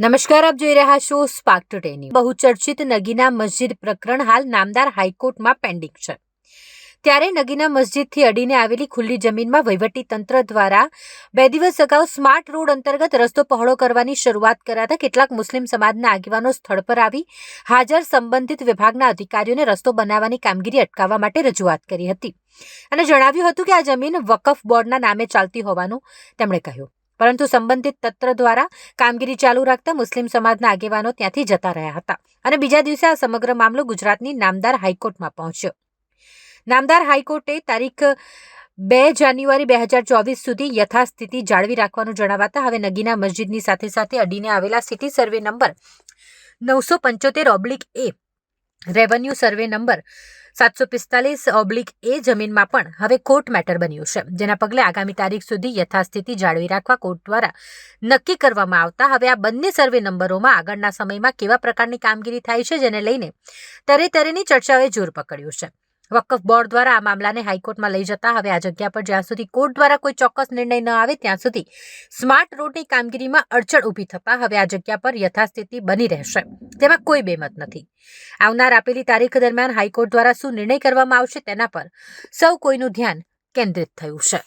નમસ્કાર, આપ જોઈ રહ્યા છો સ્પાર્ક ટુડે ન્યૂઝ બહુચર્ચિત નગીના મસ્જિદ પ્રકરણ હાલ નામદાર હાઈકોર્ટમાં પેન્ડિંગ છે. ત્યારે નગીના મસ્જિદથી અડીને આવેલી ખુલ્લી જમીનમાં વહીવટી તંત્ર દ્વારા બે દિવસ અગાઉ સ્માર્ટ રોડ અંતર્ગત રસ્તો પહોળો કરવાની શરૂઆત કરાતા કેટલાક મુસ્લિમ સમાજના આગેવાનો સ્થળ પર આવી હાજર સંબંધિત વિભાગના અધિકારીઓને રસ્તો બનાવવાની કામગીરી અટકાવવા માટે રજૂઆત કરી હતી. અને જણાવ્યું હતું કે આ જમીન વકફ બોર્ડના નામે ચાલતી હોવાનું તેમણે કહ્યું. પરંતુ સંબંધિત તંત્ર દ્વારા કામગીરી ચાલુ રાખતા મુસ્લિમ સમાજના આગેવાનો ત્યાંથી જતા રહ્યા હતા. અને બીજા દિવસે આ સમગ્ર મામલો ગુજરાતની નામદાર હાઈકોર્ટમાં પહોંચ્યો. નામદાર હાઈકોર્ટે તારીખ બે જાન્યુઆરી બે હજાર ચોવીસ સુધી યથાસ્થિતિ જાળવી રાખવાનું જણાવાતા હવે નગીના મસ્જિદની સાથે સાથે અડીને આવેલા સિટી સર્વે નંબર નવસો પંચોતેર oblique A revenue survey number સાતસો પિસ્તાલીસ ઓબ્લિક એ જમીનમાં પણ હવે કોર્ટ મેટર બન્યું છે, જેના પગલે આગામી તારીખ સુધી યથાસ્થિતિ જાળવી રાખવા કોર્ટ દ્વારા નક્કી કરવામાં આવતા હવે આ બંને સર્વે નંબરોમાં આગળના સમયમાં કેવા પ્રકારની કામગીરી થાય છે, જેને લઈને તરે તરેની ચર્ચાઓએ જોર પકડ્યું છે. વકફ બોર્ડ દ્વારા આ મામલાને હાઈકોર્ટમાં લઈ જતા હવે આ જગ્યા પર જ્યાં સુધી કોર્ટ દ્વારા કોઈ ચોક્કસ નિર્ણય ન આવે, ત્યાં સુધી સ્માર્ટ રોડની કામગીરીમાં અડચણ ઊભી થતા હવે આ જગ્યા પર યથાસ્થિતિ બની રહેશે. તેમાં કોઈ બેમત નથી. આવનાર આપેલી તારીખ દરમિયાન હાઈકોર્ટ દ્વારા શું નિર્ણય કરવામાં આવશે તેના પર સૌ કોઈનું ધ્યાન કેન્દ્રિત થયું છે.